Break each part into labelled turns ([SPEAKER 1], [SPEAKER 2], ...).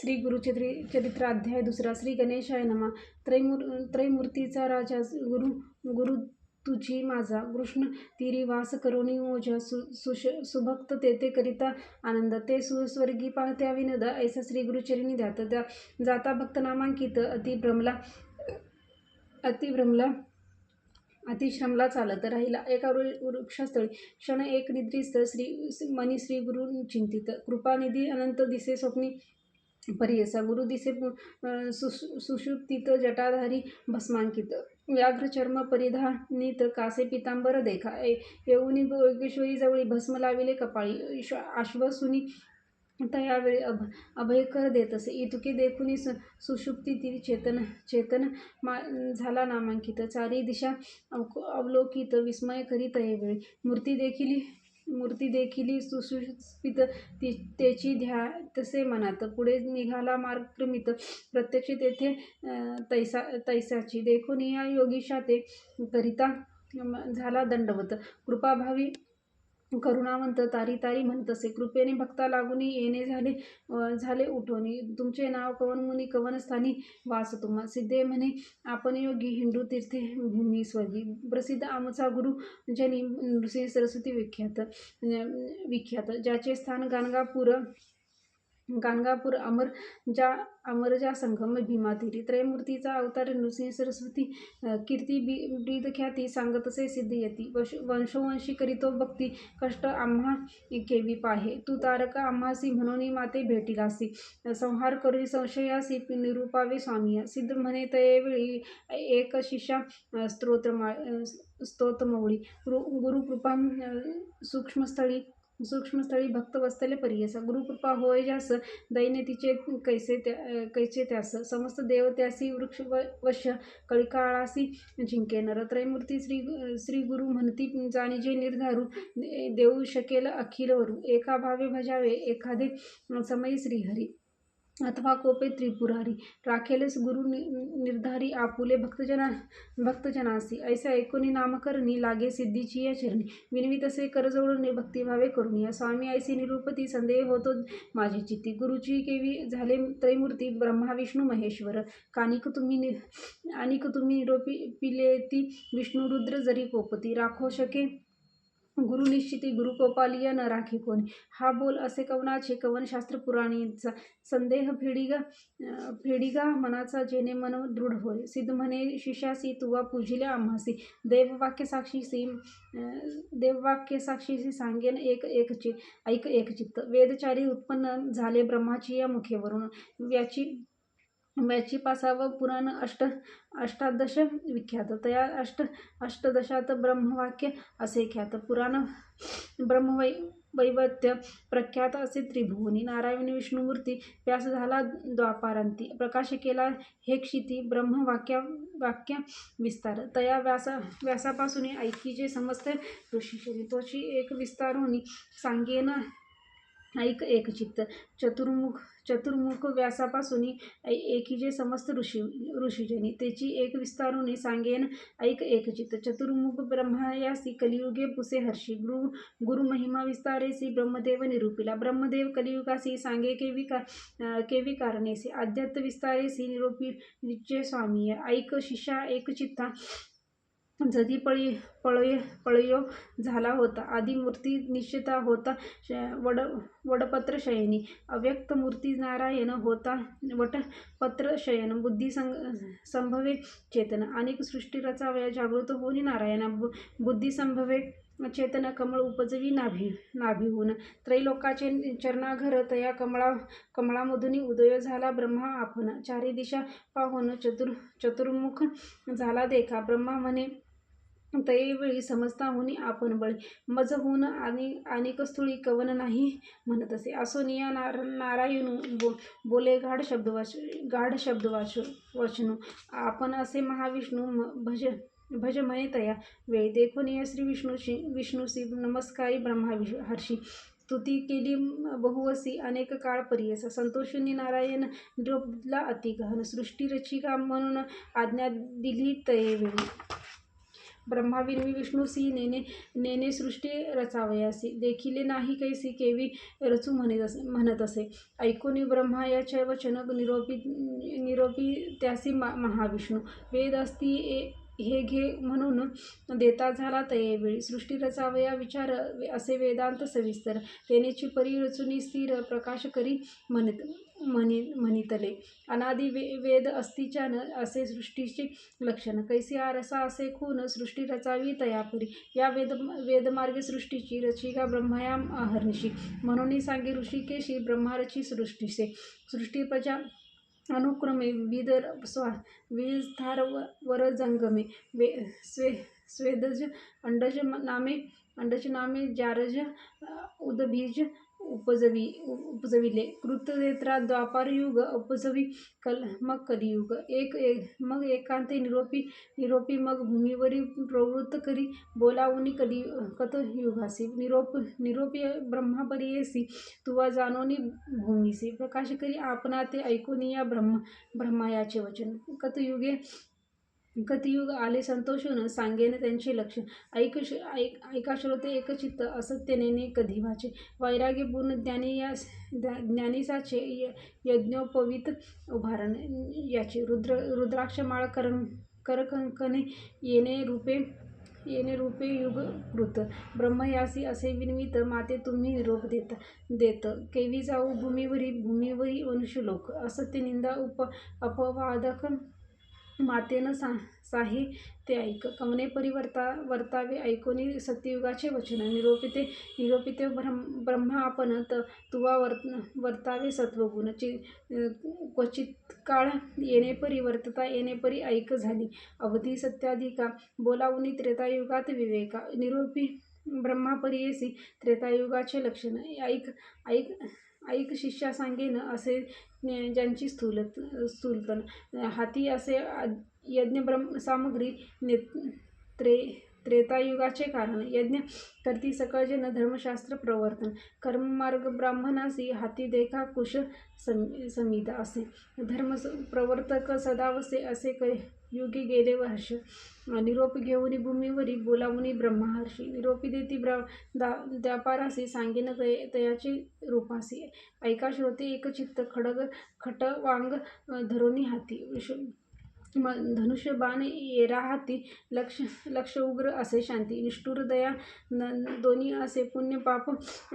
[SPEAKER 1] श्री गुरुचरि चरित्र अध्याय दुसरा श्री गणेशाय नमा. त्रैमूर त्रैमूर्तीचा राजा गुरु गुरु तुझी माझा. कृष्ण तिरी वास करोनी ओझा सु सुश सुभक्त तेथे करिता आनंद. ते सुस्वर्गी पाहत्या विनोद ऐसा श्री गुरुचरिणी ध्यात त्या जाता भक्त नामांकित. अतिभ्रमला अतिभ्रमला अतिश्रमला चालत राहिला. एका वृक्षस्थळी. क्षण एक निद्रिस्त श्री मनी श्री गुरु चिंतित. कृपानिधी अनंत दिसे स्वप्नी परियसा गुरु दिसे पु- सुषुप्तित जटाधारी भस्मांकित. व्याघ्र चर्म परिधानित कासे पितांबर देखा. ए येऊनी योगेश्वरी जवळी भस्म लाविले कपाळी. श- आश्वसुनी तयावेळी अभ अभयकर देत असे. इतुके देखुनी सु सुषुप्ती चेतन चेतन मा झाला नामांकित. चारी दिशा अव अवलोकित विस्मय करीत वेळी. मूर्ती देखील मूर्ती देखील सुशुपित ती त्याची ध्या तसे मनात पुढे निघाला मार्ग क्रमित प्रत्यक्ष तेथे तैसा तैसाची देखून या योगीशा ते करिता झाला दंडवत. कृपाभावी करुणावंत तारी तारी म्हणत असे कृपेने भक्ता लागुनी येणे झाले झाले उठवणी तुमचे नाव कवन मुनी कवनस्थानी वास तुम्हा. सिद्धे म्हणे आपण योगी हिंदू तीर्थे भूमी स्वर्गी प्रसिद्ध आमचा गुरु जनी नृसिंह सरस्वती विख्यात विख्यात ज्याचे स्थान गाणगापूर गाणगापूर अमर ज्या अमर ज्या संगम भीमातीरी त्रयमूर्तीचा अवतार नृसिंह सरस्वती कीर्ती बी ब्रीद ख्याती सांगतसे सिद्ध यती वश वंशोवंशी करीतो भक्ती कष्ट आम्हा केवी पाहे. तू तारक आम्हासी म्हणून माते भेटीलासी. संहार करी संशयासी निरूपावे स्वामी. सिद्ध म्हणे तयवेळी एक शिष्या अं, स्तोत्र स्तोत्रमौळी. गुरु गुरुकृपा सूक्ष्मस्थळी सूक्ष्मस्थळी भक्त वस्तले परियसा गुरुकृपा होय जास दैन्यतीचे कैसे त्या कैसे त्यास. समस्त देव त्यासी वृक्ष व वश्य कळिकाळासी जिंके नरत्रयमूर्ती श्री श्री गुरु म्हणती जाणीजे निर्धारू देऊ शकेल अखिलवरू. एका भावे भजावे एखादे समयी श्रीहरी. अथवा कोपे त्रिपुरारी। राखेलस गुरु नि- निर्धारी आपुले भक्तजना भक्तजनासी। ऐसा ऐकोनी नामकरणी लागे सिद्धीची या चरणी। विनवी तसे करजोडून भक्तिभावे करून या स्वामी ऐसी निरूपती संदेह होतो माझी चित्ती। गुरुची केवी झाले त्रैमूर्ती ब्रह्मा विष्णू महेश्वर। कानिक तुम्ही नि अनिक तुम्ही निरोपी पिले ती रुद्र जरी कोपती। राखो शके गुरु निश्चिती गुरु कोपालिया न राखी कोणी? हा बोल असे कवनाचे कवनशास्त्र पुराणीचा संदेह फेडिगा फेडिगा मनाचा जेणे मन दृढ होय. सिद्ध म्हणे शिष्यासी तुवा पूजिल्या आम्हासी. देववाक्य साक्षीसी देववाक्य साक्षीसी सांगेन एक एकचे ऐक एक चित्त. वेदचारी उत्पन्न झाले ब्रह्माची या मुखेवरून. याची मॅची पासावं पुराण अष्ट अष्टादश विख्यात. तया अष्ट अष्टदशात ब्रह्मवाक्य असे ख्यात. पुराण ब्रह्मवै वैवत्य प्रख्यात असे त्रिभुवनी नारायण विष्णुमूर्ती व्यास झाला द्वापारांती. प्रकाश केला हे क्षिती ब्रह्मवाक्या वाक्य विस्तार. तया व्यासा व्यासापासून ऐकीचे समस्त ऋषी तोची एक विस्तार होणी सांगेन ऐक एकचित्त चतुर्मुख चतुर्मुख व्यासापासून एकीजे समस्त ऋषी ऋषीजनी. त्याची एक विस्तारुनी सांगेन ऐक एकचित्त चतुर्मुख ब्रह्मायासी कलियुगे पुसे हर्षी. गुरु गुरु महिमा विस्तारेसी ब्रह्मदेव निरूपिला. ब्रह्मदेव कलियुगासी सांगे केवी का केवी कारणेसी आध्यात्म विस्तारेसी निरोपी निश्चय स्वामी ऐक शिष्या एकचित्ता जधी पळी पळय पळयो झाला होता. आदी मूर्ती निश्चिता होता श- वड वडपत्र शयनी अव्यक्त मूर्ती नारायण होता वटपत्र शयन बुद्धी संग संभवे चेतन. अनेक सृष्टी रचावया जागृत होनी नारायण. बु बुद्धी संभवे चेतन. कमळ उपजवी नाभी नाभिहून त्रैलोकाचे चरणाघर तया कमळा कमळामधून उदय झाला. ब्रह्मा आपण चारी दिशा पाहून चतुर चतुर्मुख झाला देखा. ब्रह्मा म्हणे तयेवेळी समजता होणे आपण बळी. मज होऊन आणि अनेक स्थुळी कवन नाही म्हणत असे. असोनिया नार नारायणू बो बोले गाढ शब्दवाच गाढ शब्दवाच वचनू. आपण असे महाविष्णू म- भज भज तया. वेळी देखून या श्री विष्णूशी विष्णूशी नमस्कारी ब्रह्मा विष हर्षी. स्तुती केली बहुवसी अनेक काळ परियस. संतोषिनी नारायण द्रौपदीला अतिगहन सृष्टी रचिका म्हणून आज्ञा दिली तये वेळी विष्णू सी नेने नेने सृष्टी रचावयासी देखिले नाही कैसी केवी रचू म्हणत असे म्हणत असे. ऐकोनी ब्रह्मा याच्या वचन निरोपी निरोपी त्यासी मा महाविष्णू. वेद असती ए हे घे म्हणून देता झाला तयेवेळी सृष्टी रचावया विचार असे वेदांत सविस्तर. तेनेची परी रचुनी स्थिर प्रकाश करी म्हणत. म्हणी म्हणितले. अनादि वे वेद अस्तिच्यान असे सृष्टीचे लक्षण. कैसी आरसा असे खून सृष्टी रचावी तयापुरी. या वेद वेदमार्गे सृष्टीची रचिका ब्रह्मया अहर्निशी. म्हणून सांगे ऋषिकेशी ब्रह्मारची सृष्टीसे. सृष्टी प्रजा अनुक्रमे विदर स्वा विजथार व वरजंगमे वे स्वे स्वेदज अंडज नामे अंडज नामे जारज उदबीज उपजवी उपजविले. कृतनेत्रा द्वापारयुग उपजवी कल मग कलियुग. एक एक मग एकांते निरोपी निरोपी मग भूमीवरी प्रवृत्त करी. बोलावणी कली कतयुगासी निरोप निरोपी ब्रह्मापरियेसी तुवा जाणोनी भूमीसी. प्रकाश करी आपणा ते ऐकून या ब्रह्म ब्रह्मायाचे वचन. कतयुगे कतियुग आले संतोषून सांगेन त्यांचे लक्ष. ऐक ऐक ऐका श्रोते एकचित्त असत्य नेने कधी वाचे वैराग्य पूर्ण ज्ञानी या ज्ञानीसाचे यज्ञोपवीत उभारण. याचे रुद्र रुद्राक्ष माळ कर करकंकने येणे रूपे येणे रूपे युग कृत ब्रह्मयासी असे विनिमित माते तुम्ही निरोप देत देत. केवी जाऊ भूमीवरी भूमीवरी मनुष्यलोक. असत्य निंदा उप अपवादक मातेनं सा साही ते ऐक. कवने परिवर्ता वर्तावे ऐकोनी सत्ययुगाचे वचन. निरोपिते निरोपिते ब्रह्म ब्रह्मा आपण त तुवा वर्त वर्तावे सत्वगुण. चि क्वचित काळ येणे परिवर्तता येणे परी ऐक झाली. अवधी सत्याधिका बोलावणी त्रेतायुगात विवेका. निरोपी ब्रह्मापरियेसी त्रेतायुगाचे लक्षण. ऐक ऐक ऐक शिष्या सांगेन असे ज्यांची स्थूल स्थूलतन. हाती असे यज्ञ ब्रह्म सामग्री ने त्रे त्रेतायुगाचे कारण. यज्ञ करती सकळजन धर्मशास्त्र प्रवर्तन. कर्ममार्ग ब्राह्मणासी हाती देखा कुश समी समिता असे. धर्म प्रवर्तक सदावसे असे क युगी गेले वर्ष. निरोप घेऊनी भूमीवरी बोलावुनी ब्रह्महर्षी निरोपी देती ब्रा दा द्यापारासी सांगेन तय तयाची रूपासी. ऐका श्रोते एकचित्त खडग खटवांग धरोनी हाती. म धनुष्य बाण येरा हाती. लक्ष लक्ष उग्र असे शांती. निष्ठुर दया न दोन्ही असे पुण्य पाप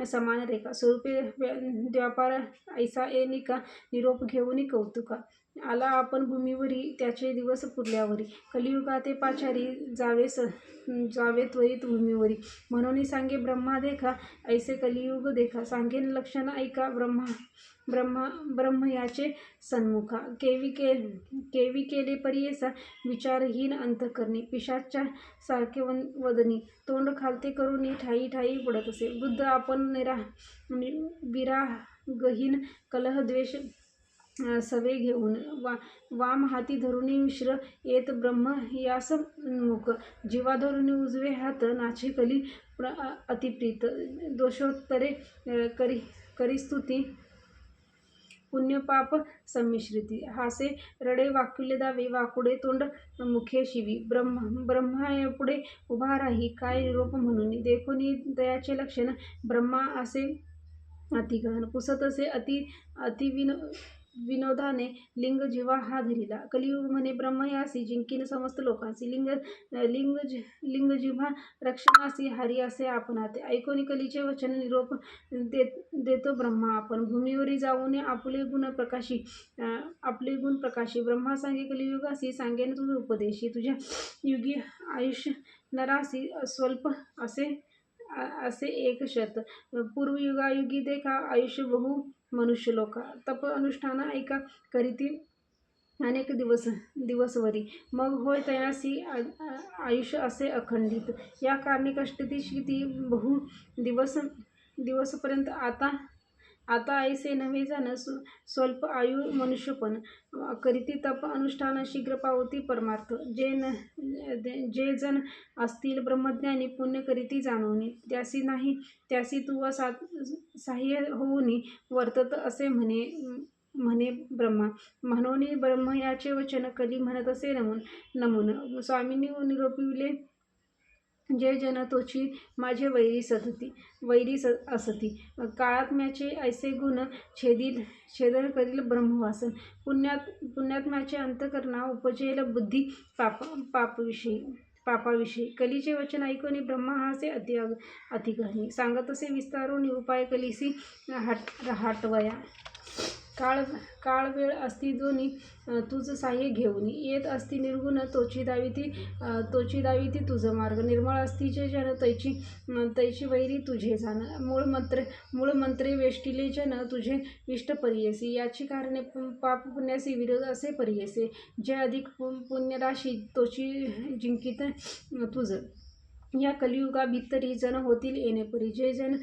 [SPEAKER 1] समान रेखा. स्वरूपे व्यापार ऐसा एनिका निरोप घेऊनी कौतुका. आला आपण भूमीवरी त्याचे दिवस पुरल्यावरी. कलियुगा ते पाचारी जावे स जावे त्वरित भूमीवरी. म्हणून सांगे ब्रह्मा देखा ऐसे कलियुग देखा. सांगेन लक्षण ऐका ब्रह्मा ब्रह्मा ब्रह्म याचे सन्मुखा. केवी के केवी केले परियेसा विचारहीन अंतकरणी. पिशाच्या सारखे वन वदनी. तोंड खालते करून ठाई ठाई पडत असे. बुद्ध आपण निरा विरागहीन कलह द्वेष सवे घेऊन. वा वाम हाती धरुणी मिश्र येत ब्रह्म यास मुख. जीवा धरुणी उजवे हात नाचे कली प्र अतिप्रीत. दोषोत्तरे करी करीस्तुती पुण्यपाप संमिश्रिती. हासे रडे वाकुले दावे वाकुडे तोंड मुखे शिवी. ब्रह्म ब्रह्मा उभा राही काय निरोप म्हणून? देखोनी दयाचे लक्षण ब्रह्मा असे अतिगहन. पुसत असे अति अतिविन विनोदाने लिंग जिव्हा हा धरिला. कलियुग म्हणे ब्रह्मयासी जिंकीन समस्त लोकांसी. लिंग लिंग लिंग जिव्हा रक्षणासी हरी असे आपण आते ऐकोनी कलीचे वचन निरोप देत देतो ब्रह्मा आपण. भूमीवरी जाऊन आपले गुण प्रकाशी आपले गुण प्रकाशी. ब्रह्मा सांगे कलियुगासी सांगेन तुझ उपदेशी. तुझ्या युगी आयुष्य नरासी स्वल्प असे असे एक शत. पूर्वयुगायुगी देखा आयुष्य बहु मनुष्यलोका तप अनुष्ठान ऐका करीती अनेक दिवस दिवसवरी मग होय तयासी आयुष्य असे अखंडित. या कारणे कष्टती ती बहु दिवस दिवसपर्यंत आता आता ऐसे नव्हे जाण स्वल्प आयु मनुष्यपण करीती तप अनुष्ठान शीघ्र पावती परमार्थ. जे न जे जण असतील ब्रह्मज्ञानी पुण्य करीती जाणवणे. त्यासी नाही त्यासी तू सा साह्य होऊनी वर्तत असे म्हणे म्हणे ब्रह्मा. म्हणून ब्रह्म याचे वचन कली म्हणत असे नमून नमून. स्वामींनी निरोपिले जे जन तोची माझे वैरी सतती वैरी स असती. काळात्म्याचे ऐसे गुण छेदिल छेदन करील ब्रह्मवासन. पुण्यात पुण्यात्म्याचे अंतकरणा उपजेल बुद्धी पाप पापविषयी पापाविषयी. कलीचे वचन ऐकून ब्रह्मा हासे अति अतिगहनी सांगत असे विस्तारून उपाय कलिसी हाट हाटवया. काळ काळ वेळ असती दोन्ही तुझं साह्य घेऊन. येत असती निर्गुण तोची दावी ती तोची दावी ती तुझं मार्ग. निर्मळ असतीचे जन तैची तैची वैरी तुझे जाण. मूळ मंत्र मूळ मंत्रे वेष्टिले जन तुझे इष्ट परियसी. याची कारणे पाप पुण्यासी विरोध असे परियसे. जे अधिक पुण्यराशी तोची जिंकित तुझं. या कलियुगा भितरी जन होतील येणेपरी जे जन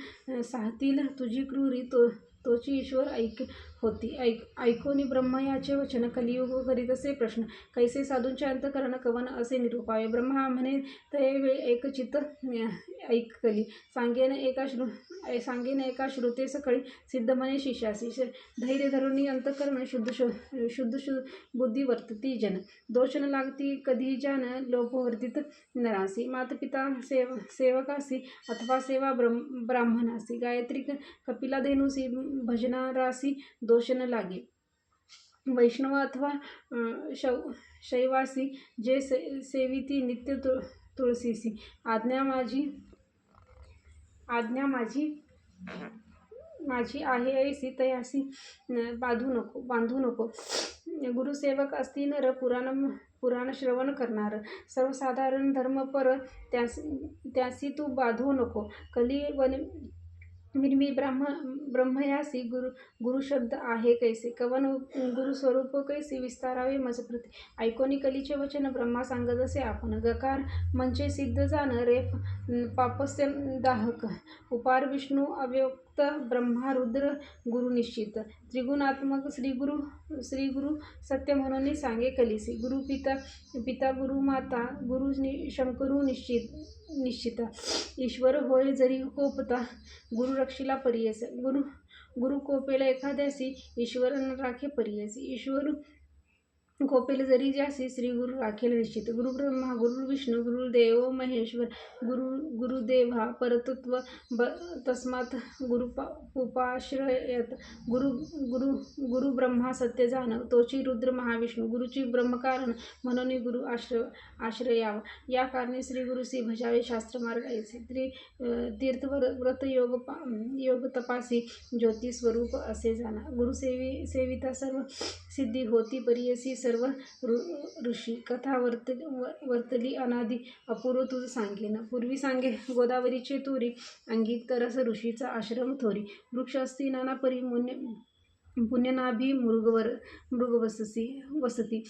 [SPEAKER 1] साहतील तुझी क्रूरी तो तोची ईश्वर ऐक. होती. ऐक ऐकोनी ब्रह्म याचे वचन कलियुग करीत असे प्रश्न. कैसे साधूंचे अंतकरण कवन असे निरूपावे ब्रह्मा म्हणे तये एक चित्त ऐकली सांगेन एका श्रु सांगेन एका श्रुते सकळी. सिद्ध म्हणे शिष्यासी. धैर्य धरुणी अंतकरण शुद्ध शुद्ध शुद्ध बुद्धी वर्तती जन. दोष न लागती कधी जन लोपवर्तित नरासी. मातपिता सेव सेवकासी अथवा सेवा ब्रह्म ब्राह्मणासी. गायत्री कपिला धेनुसी भजनारासी दोष न लागे. वैष्णव अथवा शव शैवासी जे से सेविती नित्य तुळ तुळशीसी आज्ञा माझी आज्ञा माझी माझी आहे ऐसी तयासी बांधू नको बांधू नको. गुरुसेवक असती नर पुराण पुराण श्रवण करणार. सर्वसाधारण धर्मपर त्यास त्यासी तू बांधू नको. कली वन निर्मी ब्रह्म ब्रह्मयासी गुरु गुरुशब्द आहे कैसे? कवन गुरुस्वरूप कैसे विस्तारावे मजप्रती ऐकोनी कलीचे वचन ब्रह्मा सांगत असे आपण गकार म्हणजे सिद्ध जाण रेफ पापस्य दाहक उपार विष्णू अव्यक्त ब्रह्मा रुद्र गुरु निश्चित. त्रिगुणात्मक श्रीगुरु श्रीगुरु सत्य म्हणून सांगे कलिसी. गुरु पिता पिता गुरु माता गुरु शंकरू निश्चित निश्चिता. ईश्वर होय जरी कोपता गुरु रक्षिला परियस. गुरु गुरु कोपेला एखाद्यासी ईश्वर राखे परियसी. ईश्वर कोपेल जरी जासी श्री गुरु राखेल निश्चित गुरु ब्रह्मा गुरु विष्णू गुरुदेव महेश्वर गुरु गुरुदेवा परतत्व ब तस्मात गुरु उपाश्रयत. गुरु गुरु गुरु ब्रह्मा सत्य जाण तोची रुद्र महाविष्णू गुरुची ब्रह्मकारण म्हणून गुरु आश्र आश्रयावा. या कारणे श्री गुरुसी भजावे शास्त्र मार्ग श्री तीर्थ व्रत योग योग तपासी ज्योती स्वरूप असे जाणा. गुरुसेवी सेविता सर्व सिद्धी होती. परियसी सर्व ऋषी कथा वर्त वर्तली अनादी अपूर्व तुझ सांगेन. पूर्वी सांगे गोदावरीचे तुरी अंगी तरस ऋषीचा आश्रम थोरी. वृक्ष असती नाना परी मुन्य पुण्यनाभी मृगवर मृगवससी वसती.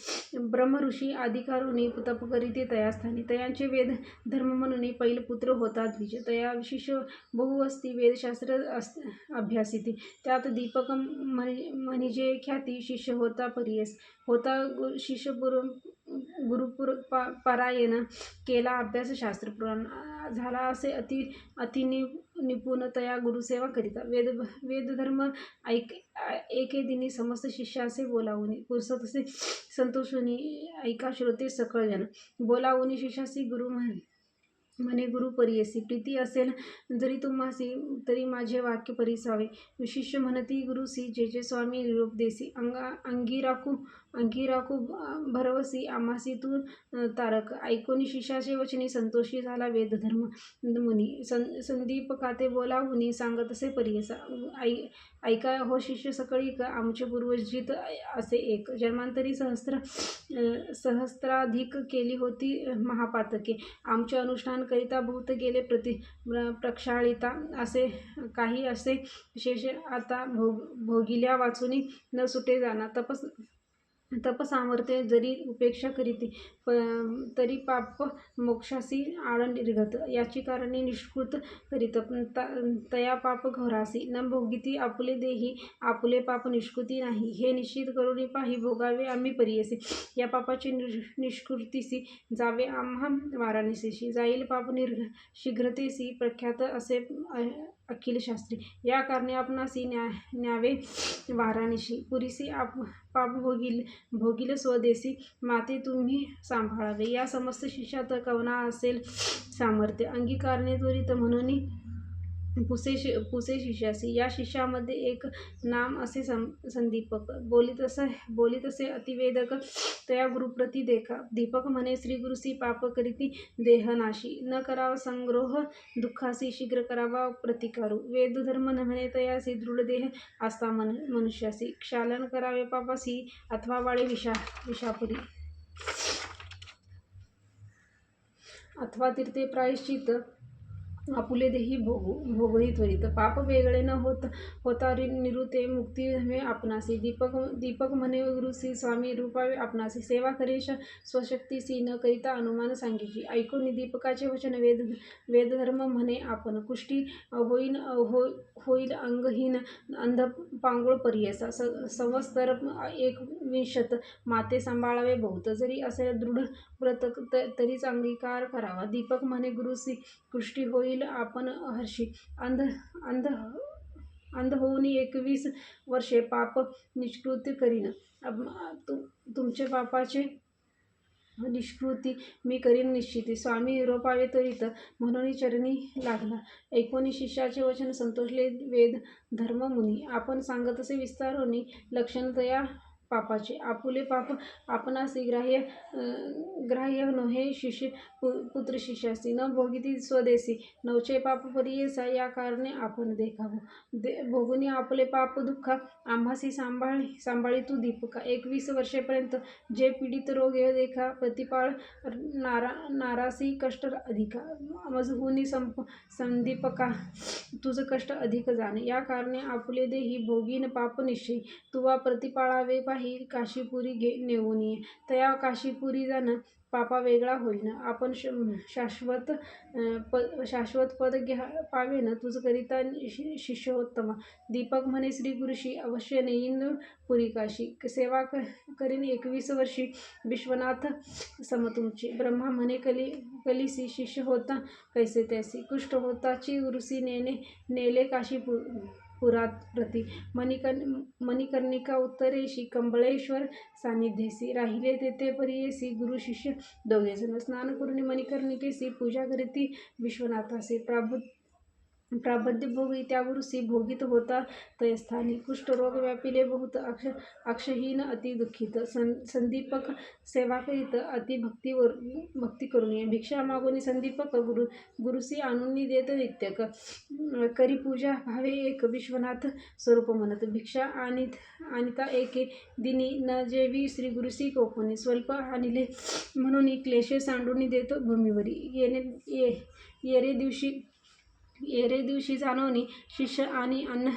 [SPEAKER 1] ब्रह्मऋषी आदिकारुणी तप करीते तयास्थानी. तयांचे वेद धर्म म्हणून पैल पुत्र होता द्विज. तया शिष्य बहुवस्ती वेदशास्त्र अस अभ्यासिते. त्यात दीपक म्हणजे ख्याती शिष्य होता परियस. होता शिष्य गुरुपुर पा पारायण केला अभ्यासशास्त्र पुराण. झाला असे अति अतिनी निपुणतया गुरुसेवा करिता वेद वेदधर्म ऐक एके दिनी समस्त शिष्यासे बोलावून पुरसतसे संतोषुनी ऐका श्रोते सकळ जन बोलावणी शिष्यासी गुरु म्हणे म्हणे गुरु परियसी प्रीती असेल जरी तुम्हासी तरी माझे वाक्य परिसावे. शिष्य म्हणती गुरुसी जे जे स्वामी निरोप देसी. अंगा अंगी राखू अंगी राखू भरवसी आमासी तू तारक ऐकोनी शिष्याचे वचनी संतोषी झाला वेदधर्म मुनी सं संदीप काते बोलावुनी सांगत असे परियसा ऐ ऐका हो शिष्य सकळी का आमचे पूर्वजित असे एक. जन्मांतरी सहस्र सहस्त्राधिक केली होती महापातके. आमचे अनुष्ठान करिता भूत गेले प्रति प्रक्षाळिता असे काही असे शेष आता भोग भोगिल्या वाचून न सुटे जाणार. तपस तपसामर्थ्य जरी उपेक्षा करीते प तरी पाप मोक्षासी आळ निर्गत याची कारणे निष्कृत करीत. तया पाप घोरासी न भोगिती आपुले देही आपुले पाप निष्कृती नाही. हे निश्चित करून पाही भोगावे आम्ही परियसी. या पापाची निष्कृतीसी जावे आम्हा वाराणसीशी जाईल पाप निर्घ शीघ्रतेसी प्रख्यात असे अखिल शास्त्री. या कारणे आपणासी न्या न्यावे वाराणशी. पुरीसी आप पाप भोगील भोगिल स्वदेशी माते तुम्ही सांभाळावे. या समस्त शिष्यात कवना असेल सामर्थ्य. अंगीकारणे त्वरित म्हणून पुसे शि पुसे शिष्यासी या शिष्यामध्ये एक नाम असे सं संदीपक. बोली तसे बोली तसे अतिवेदक तया गुरुप्रती देखा. दीपक म्हणे श्री गुरुसी पाप करीती देहनाशी. न करावा संग्रोह दुःखासी शीघ्र करावा प्रतिकारू. वेद धर्म न म्हणे तयासी दृढ देह आस्था मन मनुष्यासी. क्षालन करावे पापासी अथवा वाळे विषा विषापुरी. अथवा तीर्थे प्रायश्चित आपुले देही भोगू भोगही त्वरित. पाप वेगळे न होत होता निरुते मुक्ती हवे आपणासी. दीपक दीपक म्हणे गुरुसी स्वामी रूपावे आपणासी. सेवा करेश स्वशक्तीसी न करिता अनुमान सांगीची ऐकून दीपकाचे वचन वेद वेदधर्म म्हणे आपण. कुष्टी होईन हो होईल अंगहीन अंध पांगुळ पर्यसा. स संवस्तर एक विंशत माते सांभाळावे बहुत. जरी असे दृढ व्रत तरीच अंगीकार करावा. दीपक म्हणे गुरुसी कुष्टी होईल आपण हर्षी अंध अंध अंध होऊन एकवीस वर्षे पाप निष्कृती करीन. तु तुमचे पापाचे निष्कृती मी करीन निश्चिती. स्वामी युरोपावे त्वरित म्हणून चरणी लागला. एकोणीस शिष्याचे वचन संतोषले वेद धर्ममुनी. आपण आपण सांगतसे विस्तारोनी लक्षणतया पापाचे. आपुले पाप आपणास ग्राह्य ग्राह्य नोहे शिष्य पु पुत्र शिष्यासी न भोगिती स्वदेशी नवचे पाप परियेसा या कारणे आपण देखावं. दे भोगुनी आपले पाप दुःख आम्हासी सांभाळ सांभाळी तू दीपका. एकवीस वर्षेपर्यंत जे पीडित रोग हे देखा प्रतिपाळ नारा नारासी कष्ट अधिका. मजहुनी संप संदीपका तुझं कष्ट अधिक जाणे. या कारणे आपले देही भोगीन पाप निश्चयी. तुवा प्रतिपाळावे पाही काशीपुरी घे नेऊन ये. तया काशीपुरी जाणं पापा वेगळा होईन. आपण श शाश्वत प शाश्वत पद घ्या पावेन तुझ करिता शि शिष्योत्तमा. दीपक म्हणे श्री गुरुशी अवश्य नेईन पुरी काशी. सेवा क करीन एकवीस वर्षी विश्वनाथ सम तुमची. ब्रह्मा म्हणे कली कलिसी शिष्य होता कैसे तैसी. कुष्ठ होताची गुरुसी नेने नेले काशी पुरात प्रती. मणिकर् मणिकर्णिका उत्तरेशी कंबळेश्वर सानिध्येसी राहिले तेथे परियेसी गुरु शिष्य. दोघेजण स्नान करून मणिकर्णिकेसी पूजा करीती विश्वनाथासी प्राबु प्राबद्य भोगी त्या भोगीत भोगित होता. तयस्थानी कुष्ठरोग व्यापिले बहुत अक्ष अक्षहीन अति दुःखित. सं संदीपक सेवा करीत अति भक्तीवर भक्ती करून भिक्षा मागोनी संदीपक गुरु गुरुसी आणून देत नित्यक. करी पूजा भावे एक विश्वनाथ स्वरूप म्हणत. भिक्षा आणित आणिता एके दिनी न जेवी श्री गुरुसी कोपणी स्वल्प आणिले. म्हणून क्लेशे सांडून देतो भूमीवरी. येणे ये येरे दिवशी येरे दिवशी जाणवणी शिष्य आणि अन्न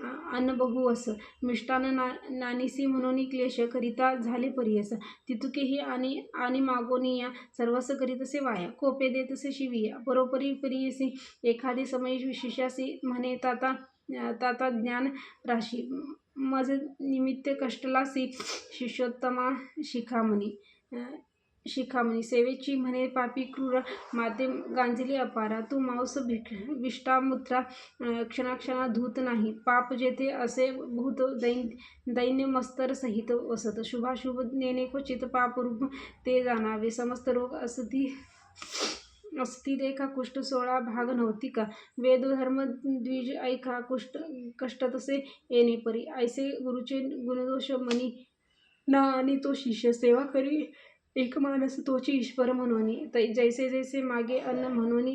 [SPEAKER 1] अन्नबहू अन्न बहुवस मिष्टान ना नानिसी म्हणून क्लेश करिता झाले परियस तितुकेही आणि आणि मागोनी या सर्वस करीतसे वाया. कोपे देतसे शिविया बरोबरी परियसी एखादी समय शिष्यासी म्हणे ताता ताता ज्ञान राशी. मज निमित्त कष्टलासी शिष्योत्तमा शिखामणी शिखामणी सेवेची म्हणे पापी क्रूर माते गांजली अपारा तू मांस भिक विष्टामुत्रा क्षणाक्षणा धूत नाही. पाप जेथे असे भूत दैन दैन्य मस्तर सहित वसत. शुभाशुभ नेणे क्वचित पापरूप ते जाणावे. समस्त रोग असती असती देखा कुष्ठ सोळा भाग नव्हती का? वेद धर्म द्विज ऐका कुष्ठ कष्ट तसे येणे परी. ऐसे गुरुचे गुणदोष मनी ना आणि तो शिष्य सेवा करी एक माणस तोची ईश्वर म्हणून. तै जैसे जैसे मागे अन्न म्हणून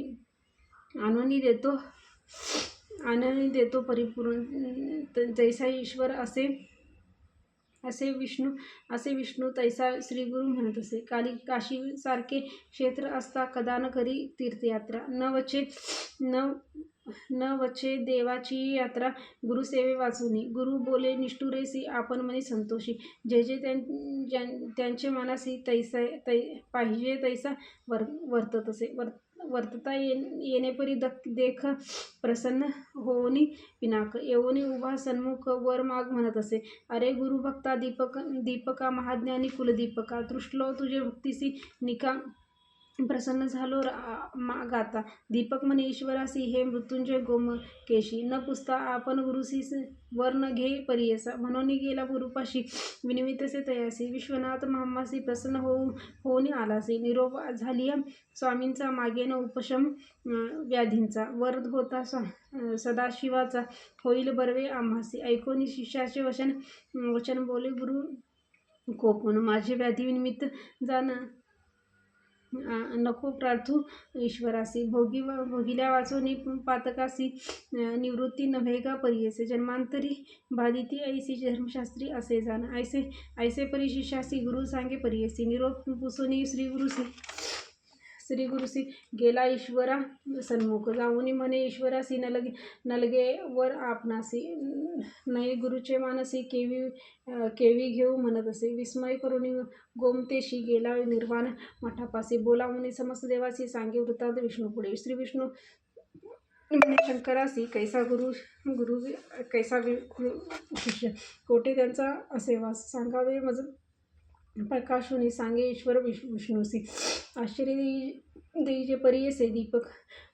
[SPEAKER 1] आणून देतो आनंदी देतो परिपूर्ण. त- जैसा ईश्वर असे असे विष्णू असे विष्णू तैसा श्रीगुरु म्हणत असे. काली काशीसारखे क्षेत्र असता कदानकरी करी तीर्थयात्रा. न वचे न वचे देवाची यात्रा गुरुसेवे वाचुनी. गुरु बोले निष्ठुरेसी आपण म्हणे संतोषी. जे जे त्यां ज्यां- त्यांचे मनासी तैसा तै पाहिजे तैसा वर वर्तत असे. वर्त वर्तता ये येणेपरी दख देख प्रसन्न होऊनी पिनाक. येऊनी उभा सन्मुख वर माग म्हणत असे. अरे गुरुभक्ता दीपक दीपका महाज्ञानी कुलदीपका दृष्टलो तुझे भक्तीसी निका प्रसन्न झालो रा- मा गाता दीपक म्हणे ईश्वरासी हे मृत्युंजय गोम केशी. न पुसता आपण गुरुसी वर न घे परियसा म्हणून गेला गुरुपाशी. विनिमितसे तयासी. विश्वनाथ मामासी प्रसन्न होऊ होऊन आलासी. निरोप झाली स्वामींचा. मागेन उपशम व्याधींचा. वर होता स्वा सदाशिवाचा. होईल बर्वे आम्हासी. ऐकोनी शिष्याचे वचन वचन बोले गुरु कोपून. माझे व्याधी निमित्त जाणं नको प्रार्थू ईश्वरासी. भोगी भोगिल्या वाचोनी पातकासी निवृत्ती नव्हे का परियसे. जन्मांतरी बाधिती ऐसी धर्मशास्त्री असे जाण. ऐसे ऐसे परिशिष्यासी गुरु सांगे परियसी. निरोप पुसोनी श्री गुरुसी. श्री गुरुसी गेला ईश्वरा सन्मुख जाऊनी म्हणे ईश्वरासी नलगे नलगे वर आपणासी नाही गुरुचे मानसी केवी केवी घेऊ म्हणत असे. विस्मय करून गोमतेशी गेला निर्वाण मठापासी. बोला समस्त देवासी सांगे वृत्तांत विष्णू पुढे. श्री विष्णू शंकरासी कैसा गुरु गुरु कैसा वि- गुरु- शिष्य. कोठे त्यांचा असेवास सांगावे मज प्रकाशोनी सांगे ईश्वर विष्णू विष्णूसी आश्चर्य देई देईचे परियसे दीपक.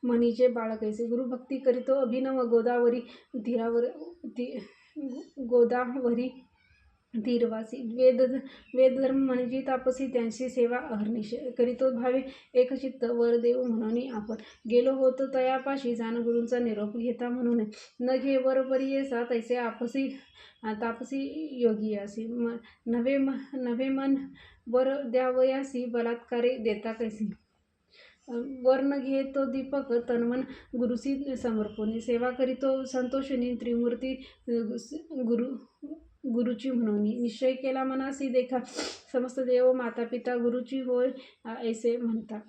[SPEAKER 1] मनीचे बाळकैसे गुरुभक्ती करीतो. अभिनव गोदावरी धीरावर ती गोदावरी तीरवासी. वेद वेदधर्म म्हणजे तापसी त्यांची सेवा अहर्निश करीतो भावे एकचित्त वर देऊ म्हणून आपण. गेलो होतो तयापाशी जाणगुरूंचा निरोप घेता म्हणून. न घे वर परियेसा तैसे आपसी तापसी योगी असी. म नवे म नवे मन वर द्यावयासी बलात्कारे देता कैसी? वर न घे तो दीपक तन्मन गुरुसी समर्पणी. सेवा करीतो संतोषिनी त्रिमूर्ती गुरु गुरुची म्हणून. निश्चय केला मनासी देखा समस्त देव माता पिता गुरुची होय ऐसे म्हणता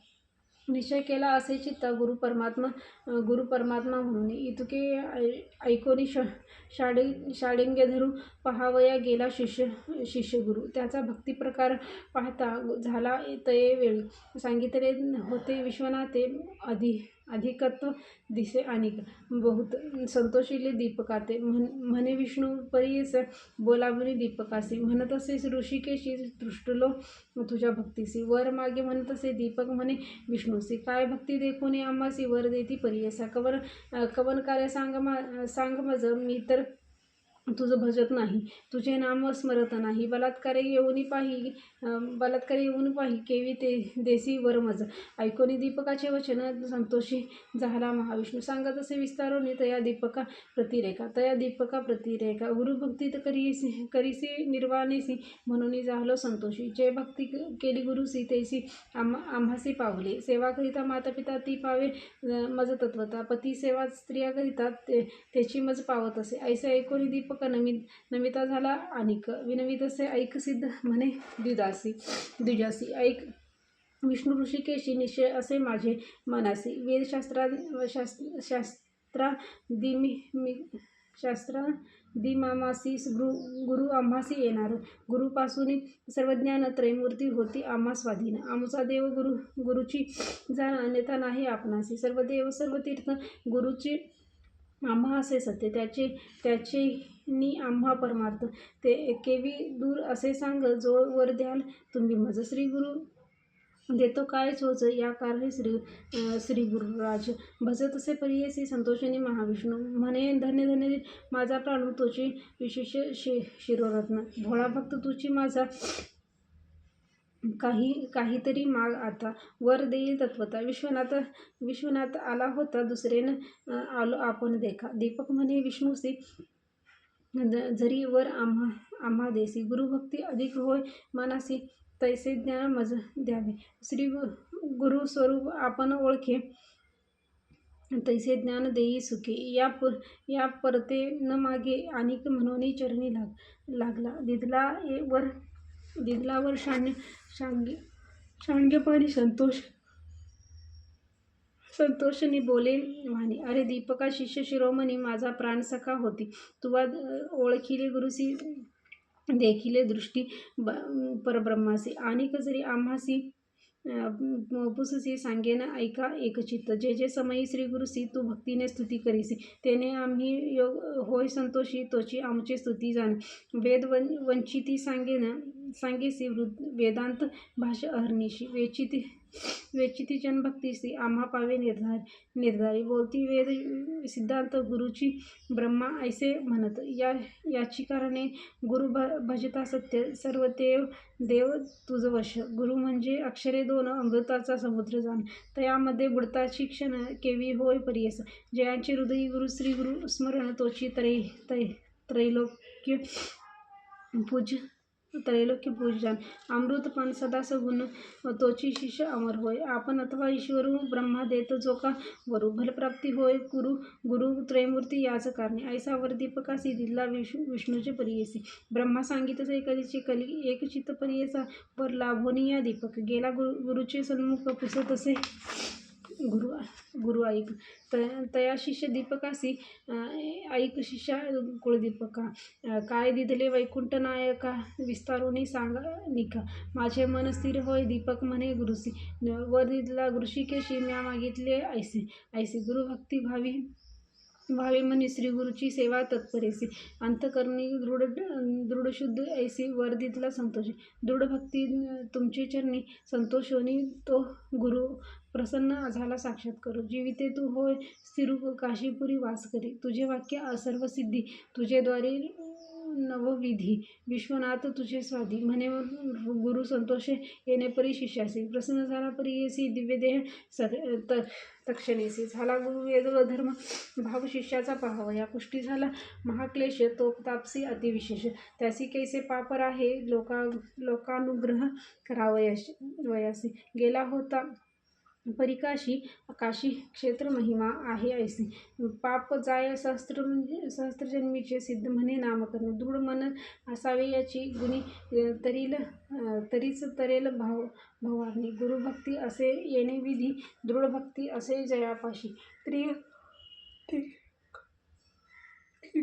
[SPEAKER 1] निश्चय केला असे चित्ता गुरु परमात्मा गुरु परमात्मा म्हणून. इतके ऐ- ऐकोनी श शाडी शाडिंगे धरू पहावया गेला शिष्य शिष्यगुरु त्याचा भक्तिप्रकार पाहता झाला तये वेळी. सांगितले होते विश्वनाथे आधी. अधिकत्व दिसे आणि बहुत संतोषिले दीपकाते. म्हण म्हणे विष्णू परीस बोलावणी दीपकासी. म्हणत असेस ऋषिकेशी तृष्टलो तुझ्या भक्तीसी वर मागे म्हणत असे दीपक म्हणे विष्णूसी काय भक्ती देखून आम्हासी वर देती परियसा कवन कवन कार्य सांग मा सांग मज मी तर तुझं भजत नाही. तुझे नाम स्मरत नाही. बलात्कारे येऊनी पाही बलात्कार बलात्कारे येऊन पाही केवी ते देसी वर मज ऐकोनी दीपकाचे वचन संतोषी झाला महाविष्णू. सांगत असे विस्तारोनी तया दीपका प्रतिरेखा तया दीपका प्रतिरेखा. गुरुभक्तीत करीसी करीसी निर्वाणेसी म्हणून झालो संतोषी. जे भक्ती केली गुरुसी तेसी आम आम्हासी पावले. सेवा करिता माता पिता ती पावे मज तत्वता पती सेवा स्त्रिया करिता ते त्याची मज पावत असे. ऐसे ऐकोनी दीपक नवी नमिता झाला अनिक विनवित असे ऐक सिद्ध म्हणे द्विदासी द्विजासी ऐक. विष्णू ऋषिकेशी निश्चय असे माझे मनासी. वेदशास्त्रा शास्त्र शास्त्रा दिमी मी शास्त्रा दिमामासी गुरु गुरु आम्हासी येणार. गुरुपासून सर्वज्ञान त्रयमूर्ती होती आम्हा स्वाधीन आमचा देव गुरु गुरुची जाण अन्यथा नाही आपणासी. सर्व देव सर्व तीर्थ गुरुची आम्हा असे सत्य. त्याचे त्याचे नि आम्हा परमार्थ. ते केवी दूर असे सांग जो वर द्याल तुम्ही मज श्री गुरु देतो काय चोच या कारणे श्री श्री गुरुराज भजत असे परियसी संतोषिनी महाविष्णू. म्हणे धन्य धन्य माझा प्राणू तुझी विशेष शि शिरोरत्न. भोळा भक्त तुझी माझा काही काहीतरी माग आता. वर देईल तत्वता. विश्वनाथ विश्वनाथ आला होता दुसरेनं आलो आपण देखा. दीपक म्हणे विष्णूसी जरी वर आम्हा आम्हा देसी गुरुभक्ती अधिक होय मनासी तैसे ज्ञान मज द्यावे. श्री गु- गुरु स्वरूप आपण ओळखे. तैसे ज्ञान देई सुखे. या पुर या परते न मागे आणि म्हणून चरणी लाग लागला. दिदला ए वर दिदलावर शाण्य शांगे शांगेपणी संतोष संतोषनी बोले म्हणे अरे दीपका शिष्य शिरोमणी माझा प्राणसखा होती. तुवा ओळखिले गुरुसी देखिले दृष्टी ब परब्रह्मासी आणि जरी आम्हासी पुससी सांगेन ऐका एकचित्त जे जे समयी श्री गुरुसी तू भक्तीने स्तुती करीसी तेने आम्ही योग होय संतोषी तोची आमची स्तुती जाण. वेद वन वंचिती सांगेन सांगेसी वृद्ध वेदांत भाषा अहर्निशी वेचिती वेचिती जनभक्तीसी आम्हा पावे निर्धार निर्धारी बोलती वेद सिद्धांत गुरुची ब्रह्मा ऐसे म्हणत या याची कारणे गुरु भ भजता सत्य सर्व देव देव तुझ वश. गुरु म्हणजे अक्षरे दोन अमृताचा समुद्र जाण. तयामध्ये बुडताची क्षण केवी होय परियस. जयांची हृदयी गुरु श्री गुरु स्मरण तोची त्रय त्रय त्रैलोक्य पूज त्रैलोक्य पूजन. अमृतपण सदा सगुण तोची शिष्य अमर होय. आपण अथवा ईश्वरू ब्रह्मा देत जो का वरु. भलप्राप्ती होय. गुरु गुरु त्रयमूर्ती याच कारणे. ऐसा वर दीपकासी दिला विष्णू विष्णूचे परियसी ब्रह्मा सांगितसे एखादीचे कली एक चित्त परियसा वर लाभोनी या दीपक. गेला गुरु गुरुचे सन्मुख पुसतसे. गुरु गुरु ऐक त तया शिष्य दीपकासी ऐक शिष्या कुळदीपका काय दिदले वैकुंठ नायका विस्तारुनी सांगा निका. माझे मन स्थिर होय दीपक म्हणे गुरुसी. वर दिदला ऋषिकेशी म्या मागितले ऐसे ऐसे गुरुभक्ती भावी भावी म्हणे श्री गुरुची सेवा तत्परेसी. अंतकरणी दृढ दृढशुद्ध ऐसी वर संतोषी. दृढ भक्ती तुमचे चरणी संतोषोनी तो गुरु प्रसन्न झाला साक्षात करू. जीविते तू होय स्थिरू काशीपुरी वास करी तुझे वाक्य सर्वसिद्धी सिद्धी. नवविधी. विश्वनाथ तुझे स्वाधी. म्हणे गुरु संतोषे येणे परी शिष्यासी. प्रसन्न झाला परी येसी दिव्यदेह सद त तक्षणेसी. झाला गुरु वेद व धर्म. भाव शिष्याचा पाहावा. या पुष्टी झाला महाक्लेश तो तापसी अतिविशेष. त्यासी कैसे पापर आहे लोका लोकानुग्रह करावयाशी वयासी. गेला होता परिकाशी काशी क्षेत्र महिमा आहे ऐसी. पाप जाय सहस्त्र म्हणजे, सहस्त्रजन्मीचे सिद्ध म्हणे नामकरण. दृढ मन असावे याची गुणी तरील तरीच तरेल भाव भवानी. गुरुभक्ती असे येणे विधी दृढभक्ती असे जयापाशी. त्रि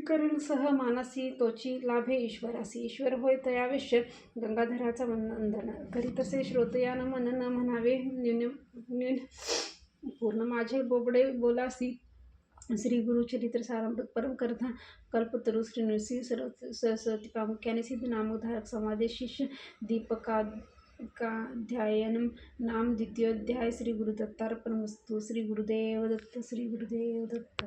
[SPEAKER 1] करण सह मानसी तोची लाभे ईश्वरासी ईश्वर होय तयावेश गंगाधराचा वंदन करी तसे श्रोतयान मन न म्हणावे. न्यून न्यून पूर्ण माझे बोबडे बोलासी. श्री गुरुचरित्र सारामृत परम कर्था कल्पतरु श्री नृसिंह सरस्वती सरस्वती प्रामुख्याने सिद्ध नामोधारक समाधे शिष्य दीपका काध्यायनम नाम द्वितीयोध्याय श्री गुरुदत्तार्पणमस्तू श्री गुरुदेव दत्त श्री गुरुदेव दत्त